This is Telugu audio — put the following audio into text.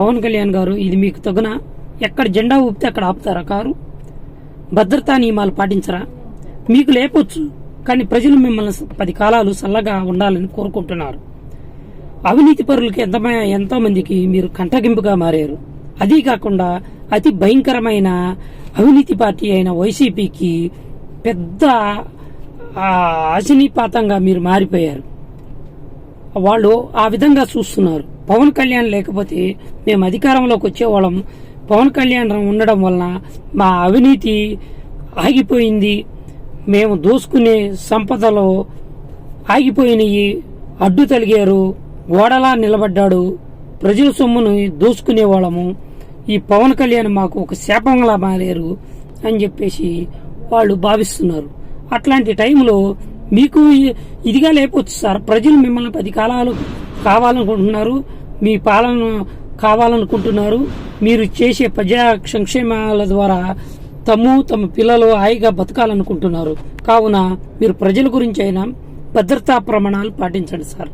పవన్ కళ్యాణ్ గారు ఇది మీకు తగున? ఎక్కడ జెండా ఊపితే అక్కడ ఆపుతారా కారు? భద్రతా నియమాలు పాటించరా? మీకు లేపొచ్చు కానీ ప్రజలు మిమ్మల్ని పది కాలాలు చల్లగా ఉండాలని కోరుకుంటున్నారు. అవినీతి పరులకి ఎంత ఎంతో మందికి మీరు కంటగింపుగా మారారు. అదీ కాకుండా అతి భయంకరమైన అవినీతి పార్టీ అయిన వైసీపీకి పెద్ద ఆ, అశనీపాతంగా మీరు మారిపోయారు. వాళ్ళు ఆ విధంగా చూస్తున్నారు. పవన్ కళ్యాణ్ లేకపోతే మేము అధికారంలోకి వచ్చేవాళ్ళం. పవన్ కళ్యాణ్ ఉండడం వలన మా అవినీతి ఆగిపోయింది. మేము దోసుకునే సంపదలో ఆగిపోయినవి అడ్డు తలిగారు గోడలా నిలబడ్డాడు. ప్రజల సొమ్మును దోసుకునేవాళ్ళము. ఈ పవన్ కళ్యాణ్ మాకు ఒక శాపంలా మారారు అని చెప్పేసి వాళ్ళు భావిస్తున్నారు. అట్లాంటి టైంలో మీకు ఇదిగా లేకపోవచ్చు సార్. ప్రజలు మిమ్మల్ని పది కాలాలు కావాలనుకుంటున్నారు. మీ పాలన కావాలనుకుంటున్నారు. మీరు చేసే ప్రజా సంక్షేమాల ద్వారా తమ్ము తమ పిల్లలు హాయిగా బతకాలనుకుంటున్నారు. కావున మీరు ప్రజల గురించి అయినా భద్రతా ప్రమాణాలు పాటించండి సార్.